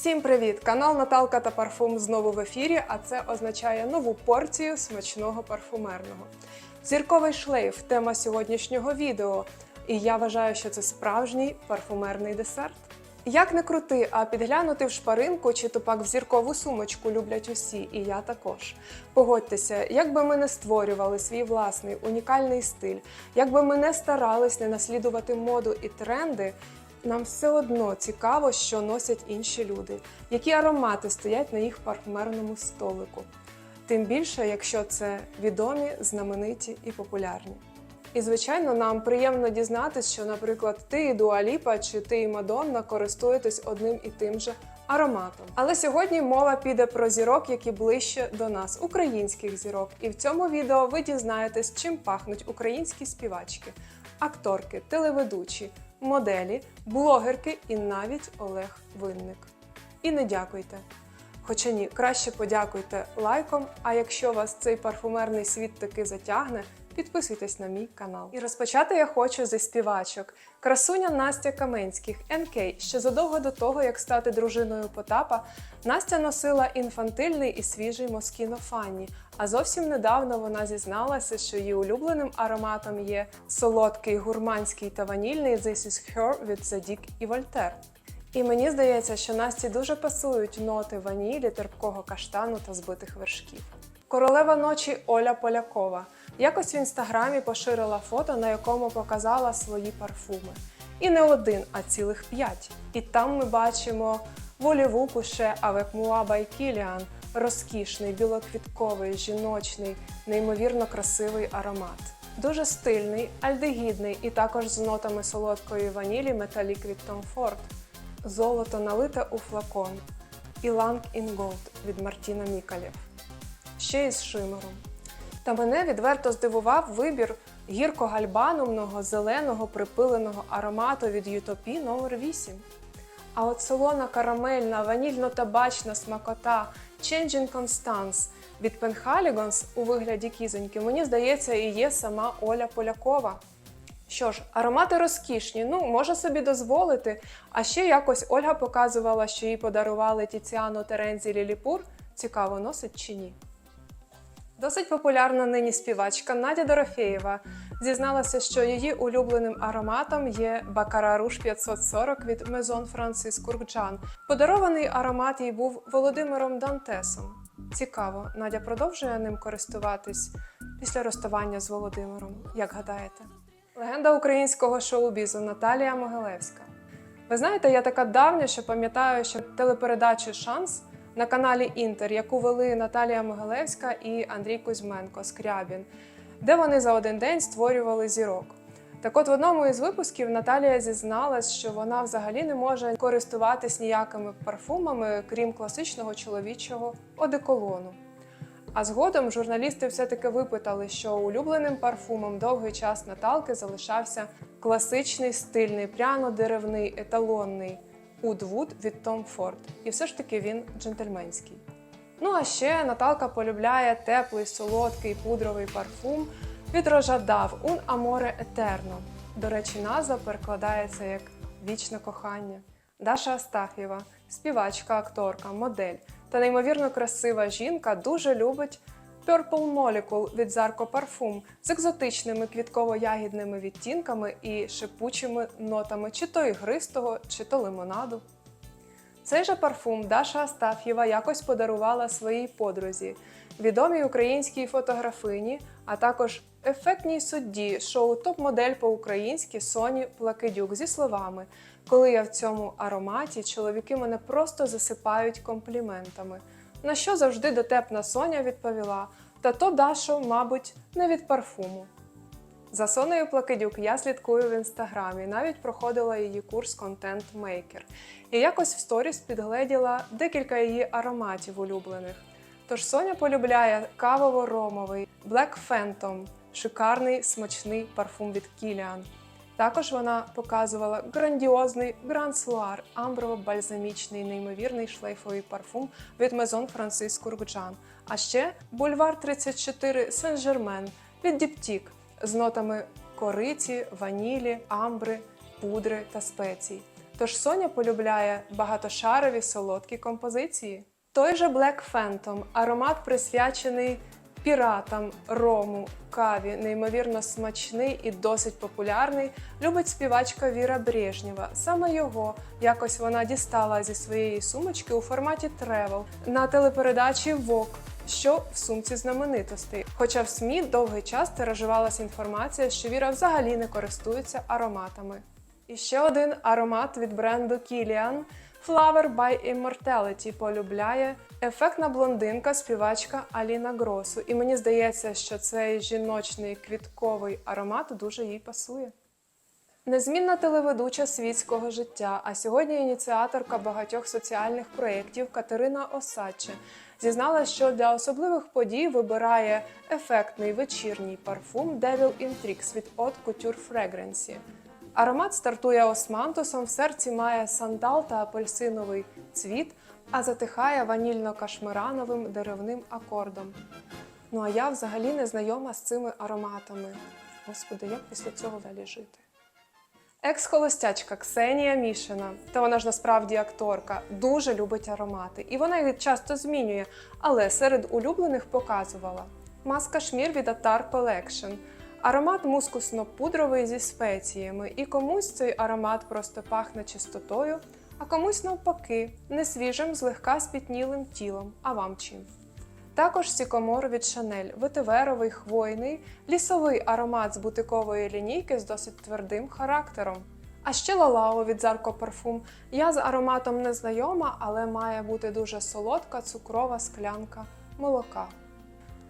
Всім привіт! Канал Наталка та Парфум знову в ефірі, а це означає нову порцію смачного парфумерного. Зірковий шлейф тема сьогоднішнього відео. І я вважаю, що це справжній парфумерний десерт. Як не крути, а підглянути в шпаринку чи то пак в зіркову сумочку люблять усі, і я також. Погодьтеся, як би ми не створювали свій власний унікальний стиль, як би ми не старались не наслідувати моду і тренди, нам все одно цікаво, що носять інші люди, які аромати стоять на їх парфумерному столику. Тим більше, якщо це відомі, знамениті і популярні. І, звичайно, нам приємно дізнатися, що, наприклад, ти і Дуаліпа чи ти і Мадонна користуєтесь одним і тим же ароматом. Але сьогодні мова піде про зірок, які ближче до нас, українських зірок. І в цьому відео ви дізнаєтесь, чим пахнуть українські співачки, акторки, телеведучі, моделі, блогерки і навіть Олег Винник. І не дякуйте. Хоча ні, краще подякуйте лайком. А якщо вас цей парфумерний світ таки затягне, підписуйтесь на мій канал. І розпочати я хочу зі співачок. Красуня Настя Каменських, НК. Ще задовго до того, як стати дружиною Потапа, Настя носила інфантильний і свіжий Москіно Фанні. А зовсім недавно вона зізналася, що її улюбленим ароматом є солодкий, гурманський та ванільний This is Her від Zadig і Voltaire. І мені здається, що Насті дуже пасують ноти ванілі, терпкого каштану та збитих вершків. Королева ночі Оля Полякова. Якось в інстаграмі поширила фото, на якому показала свої парфуми. І не один, а цілих п'ять. І там ми бачимо Воліву Moi by Kilian, розкішний, білоквітковий, жіночний, неймовірно красивий аромат. Дуже стильний, альдегідний і також з нотами солодкої ванілі Metallic від Tom Ford. Золото налите у флакон. Іланг in Gold від Мартіна Мікалєв. Ще із шимером. Та мене відверто здивував вибір гірко-гальбанумного зеленого припиленого аромату від Ютопі номер 8 А от солона карамельна, ванільно-табачна смакота Changing Constance від Penhaligons у вигляді кізоньки, мені здається, і є сама Оля Полякова. Що ж, аромати розкішні, ну можна собі дозволити. А ще якось Ольга показувала, що їй подарували Тіціану Терензі Ліліпур. Цікаво, носить чи ні. Досить популярна нині співачка Надя Дорофєєва зізналася, що її улюбленим ароматом є Бакара Руш 540 від Maison Francis Kurkdjian. Подарований аромат їй був Володимиром Дантесом. Цікаво, Надя продовжує ним користуватись після розставання з Володимиром, як гадаєте? Легенда українського шоу-бізу Наталія Могилевська. Ви знаєте, я така давня, що пам'ятаю, що телепередачу Шанс на каналі Інтер, яку вели Наталія Могилевська і Андрій Кузьменко Скрябін, де вони за один день створювали зірок. Так от в одному із випусків Наталія зізналась, що вона взагалі не може користуватись ніякими парфумами, крім класичного чоловічого одеколону. А згодом журналісти все-таки випитали, що улюбленим парфумом довгий час Наталки залишався класичний стильний, пряно-деревний, еталонний Wood від Tom Ford. І все ж таки він джентльменський. Ну а ще Наталка полюбляє теплий, солодкий пудровий парфум від Рожадав Un Amore Eterno. До речі, назва перекладається як вічне кохання. Даша Астаф'єва, співачка, акторка, модель та неймовірно красива жінка дуже любить Purple Molecule від Zarco Parfum з екзотичними квітково-ягідними відтінками і шипучими нотами чи то ігристого, чи то лимонаду. Цей же парфум Даша Астаф'єва якось подарувала своїй подрузі, відомій українській фотографині, а також ефектній судді шоу Топ-модель по-українськи Соні Плакидюк зі словами: Коли я в цьому ароматі, чоловіки мене просто засипають компліментами. На що завжди дотепна Соня відповіла: Та то Дашо, мабуть, не від парфуму. За Сонею Плакидюк я слідкую в інстаграмі, навіть проходила її курс Контент Мейкер. І якось в сторіс підгледіла декілька її ароматів улюблених. Тож Соня полюбляє кавово-ромовий Black Phantom, шикарний смачний парфум від Kilian. Також вона показувала грандіозний Soir амброво-бальзамічний неймовірний шлейфовий парфум від Maison Francis Kurkdjian. А ще бульвар 34 Saint-Germain від Diptyque з нотами кориці, ванілі, амбри, пудри та спецій. Тож Соня полюбляє багатошарові солодкі композиції. Той же Black Phantom – аромат присвячений піратам, рому, каві, неймовірно смачний і досить популярний. Любить співачка Віра Брежнєва. Саме його якось вона дістала зі своєї сумочки у форматі тревел на телепередачі Vogue, що в сумці знаменитостей. Хоча в СМІ довгий час тиражувалася інформація, що Віра взагалі не користується ароматами. І ще один аромат від бренду Kilian Flower by Immortality полюбляє ефектна блондинка, співачка Аліна Гросу. І мені здається, що цей жіночний квітковий аромат дуже їй пасує. Незмінна телеведуча світського життя, а сьогодні ініціаторка багатьох соціальних проєктів Катерина Осадче зізналася, що для особливих подій вибирає ефектний вечірній парфум Devil in Tricks від Haute Couture Fragrance. Аромат стартує османтусом, в серці має сандал та апельсиновий цвіт, а затихає ванільно-кашмирановим деревним акордом. Ну а я взагалі не знайома з цими ароматами. Господи, як після цього далі жити? Екс-холостячка Ксенія Мішина, та вона ж насправді акторка, дуже любить аромати, і вона їх часто змінює, але серед улюблених показувала маска шмір від Attar Collection. Аромат мускусно-пудровий зі спеціями, і комусь цей аромат просто пахне чистотою, а комусь навпаки, несвіжим, злегка спітнілим тілом. А вам чим? Також сікомор від Шанель, ветиверовий, хвойний, лісовий аромат з бутикової лінійки з досить твердим характером. А ще Лалао від Зарко Парфум. Я з ароматом не знайома, але має бути дуже солодка цукрова склянка молока.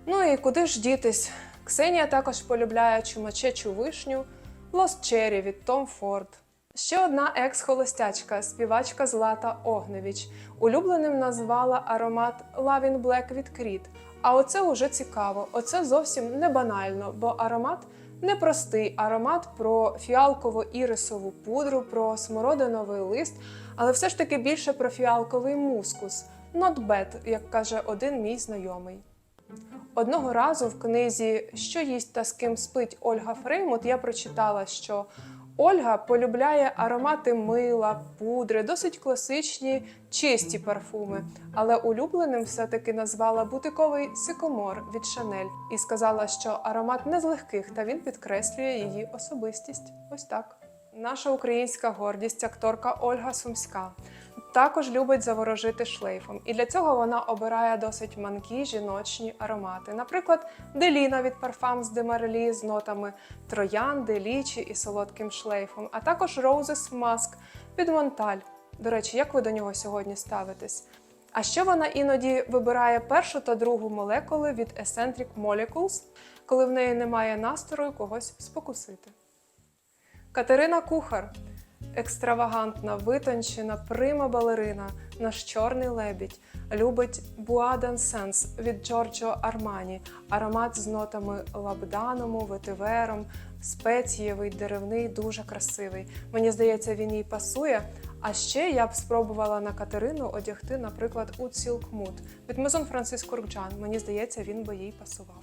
Ну і куди ж дітись? Ксенія також полюбляє чумачечу вишню, Lost Cherry від Tom Ford. Ще одна екс-холостячка, співачка Злата Огневіч. Улюбленим назвала аромат Lavin Black від Creed. А оце уже цікаво. Оце зовсім не банально, бо аромат непростий аромат про фіалково-ірисову пудру, про смородиновий лист, але все ж таки більше про фіалковий мускус. Not bad, як каже один мій знайомий. Одного разу в книзі Що їсть та з ким спить Ольга Фреймут я прочитала, що Ольга полюбляє аромати мила, пудри, досить класичні, чисті парфуми, але улюбленим все-таки назвала бутиковий сикомор від Шанель і сказала, що аромат не з легких, та він підкреслює її особистість. Ось так. Наша українська гордість, акторка Ольга Сумська. Також любить заворожити шлейфом, і для цього вона обирає досить манкі жіночні аромати. Наприклад, Деліна від Parfums de Marly з нотами троянди, лічі і солодким шлейфом, а також Roses Mask від Монталь. До речі, як ви до нього сьогодні ставитесь? А ще вона іноді вибирає першу та другу молекули від Eccentric Molecules, коли в неї немає настрою когось спокусити. Катерина Кухар екстравагантна, витончена, прима балерина, наш чорний лебідь, любить Bois d'Encens від Джорджо Армані, аромат з нотами лабданому, ветивером, спецієвий, деревний, дуже красивий. Мені здається, він їй пасує. А ще я б спробувала на Катерину одягти, наприклад, у Mood від Maison Francis Kurkdjian. Мені здається, він би їй пасував.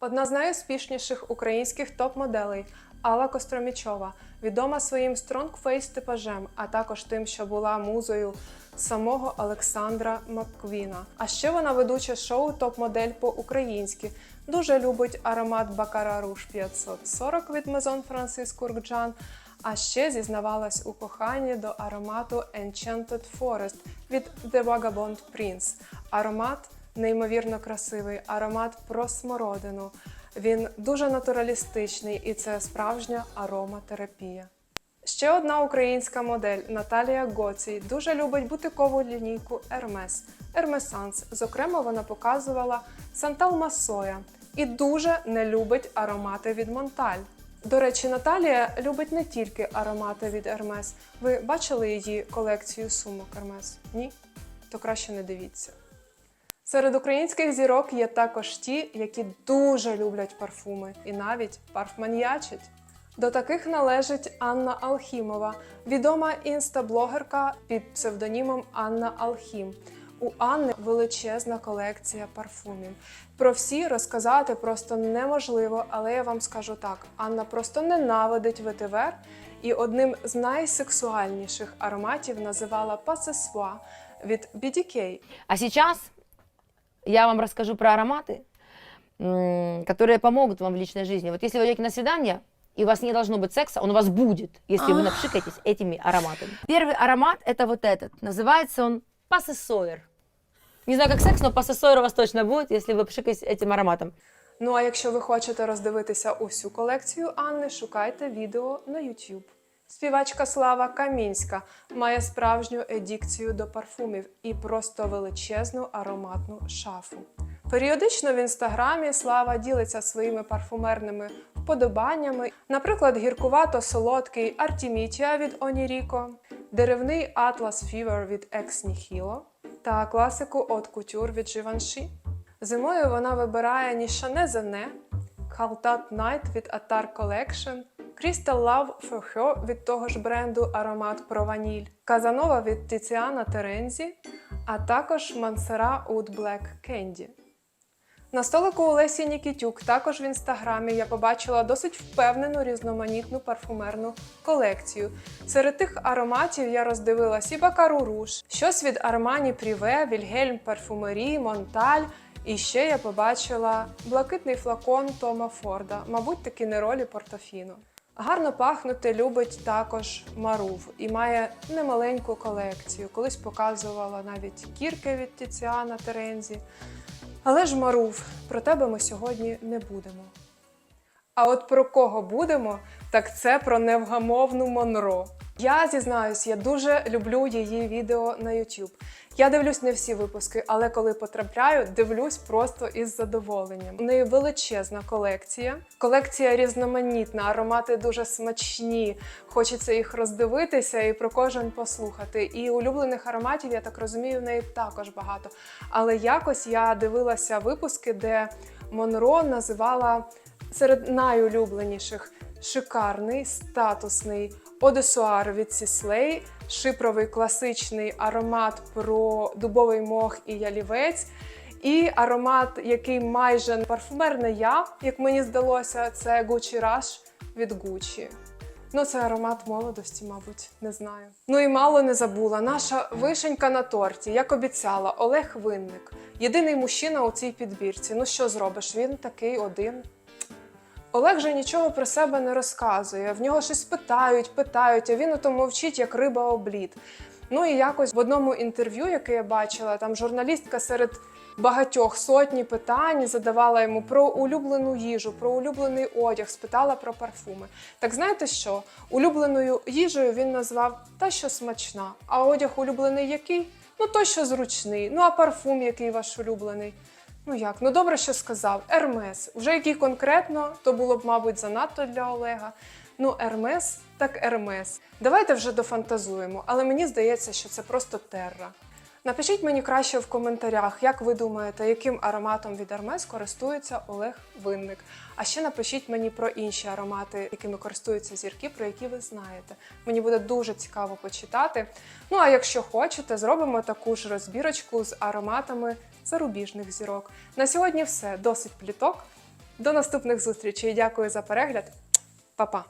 Одна з найуспішніших українських топ-моделей Алла Костромічова, відома своїм стронгфейс типажем, а також тим, що була музою самого Олександра Макквіна. А ще вона ведуча шоу Топ-модель по-українськи. Дуже любить аромат Бакара Руш 540 від Maison Francis Kurkdjian, а ще зізнавалась у коханні до аромату Enchanted Forest від The Vagabond Prince. Аромат неймовірно красивий, аромат про смородину. Він дуже натуралістичний і це справжня ароматерапія. Ще одна українська модель Наталія Гоцій дуже любить бутикову лінійку Hermes, Hermesans. Зокрема, вона показувала Сантал Масоя і дуже не любить аромати від Монталь. До речі, Наталія любить не тільки аромати від Hermes. Ви бачили її колекцію сумок Hermes? Ні? То краще не дивіться. Серед українських зірок є також ті, які дуже люблять парфуми і навіть парфманьячать. До таких належить Анна Алхімова, відома інстаблогерка під псевдонімом Анна Алхім. У Анни величезна колекція парфумів. Про всі розказати просто неможливо, але я вам скажу так: Анна просто ненавидить ветивер, і одним з найсексуальніших ароматів називала пасесуа від BDK. А сейчас я вам расскажу про ароматы, м, которые помогут вам в личной жизни. Вот если вы идете на свидание, и у вас не должно быть секса, он у вас будет, если вы Ах. напшикаетесь этими ароматами. Первый аромат это вот этот. Называется он пассесойер. Не знаю, как секс, но пассесойер у вас точно будет, если вы пшикаетесь этим ароматом. Ну а якщо ви хочете роздивитися усю колекцію Анни, шукайте відео на YouTube. Співачка Слава Камінська має справжню едікцію до парфумів і просто величезну ароматну шафу. Періодично в інстаграмі Слава ділиться своїми парфумерними вподобаннями, наприклад, гіркувато-солодкий Артімітія від Оніріко, деревний Atlas Fever від Ex Nihilo та класику Haute Couture від Givenchy. Зимою вона вибирає Нішане Зене, Халтат Night від Attar Collection, Crystal Love for Her від того ж бренду Аромат про ваніль, Казанова від Тіціана Терензі, а також Мансера Oud Black Candy. На столику у Лесі Нікітюк також в інстаграмі я побачила досить впевнену різноманітну парфумерну колекцію. Серед тих ароматів я роздивилась і Бакару Руш, щось від Армані Пріве, Вільгельм Парфумері, Монталь. І ще я побачила блакитний флакон Тома Форда, мабуть, таки не ролі Портофіно. Гарно пахнути любить також Марув і має немаленьку колекцію. Колись показувала навіть кірки від Тіціана Терензі. Але ж Марув, про тебе ми сьогодні не будемо. А от про кого будемо, так це про невгамовну Монро. Я зізнаюсь, я дуже люблю її відео на YouTube. Я дивлюсь не всі випуски, але коли потрапляю, дивлюсь просто із задоволенням. У неї величезна колекція. Колекція різноманітна, аромати дуже смачні. Хочеться їх роздивитися і про кожен послухати. І улюблених ароматів, я так розумію, в неї також багато. Але якось я дивилася випуски, де Монро називала серед найулюбленіших шикарний, статусний одесуар від Сіслей, шипровий класичний аромат про дубовий мох і ялівець. І аромат, який майже парфумерне я, як мені здалося, це Gucci Rush від Gucci. Ну, це аромат молодості, мабуть, не знаю. Ну і мало не забула. Наша вишенька на торті, як обіцяла, Олег Винник. Єдиний мужчина у цій підбірці. Ну що зробиш? Він такий один. Олег же нічого про себе не розказує. В нього щось питають, питають, а він ото мовчить, як риба облід. Ну і якось в одному інтерв'ю, яке я бачила, там журналістка серед багатьох сотні питань задавала йому про улюблену їжу, про улюблений одяг, спитала про парфуми. Так знаєте що? Улюбленою їжею він назвав та, що смачна, а одяг улюблений який? Ну той, що зручний. Ну а парфум, який ваш улюблений? Ну як? Ну добре, що сказав. Ермес. Вже який конкретно, то було б, мабуть, занадто для Олега. Ну, Ермес так Ермес. Давайте вже дофантазуємо, але мені здається, що це просто терра. Напишіть мені краще в коментарях, як ви думаєте, яким ароматом від Ермес користується Олег Винник. А ще напишіть мені про інші аромати, якими користуються зірки, про які ви знаєте. Мені буде дуже цікаво почитати. Ну а якщо хочете, зробимо таку ж розбірочку з ароматами зарубіжних зірок. На сьогодні все. Досить пліток. До наступних зустрічей. Дякую за перегляд. Па-па!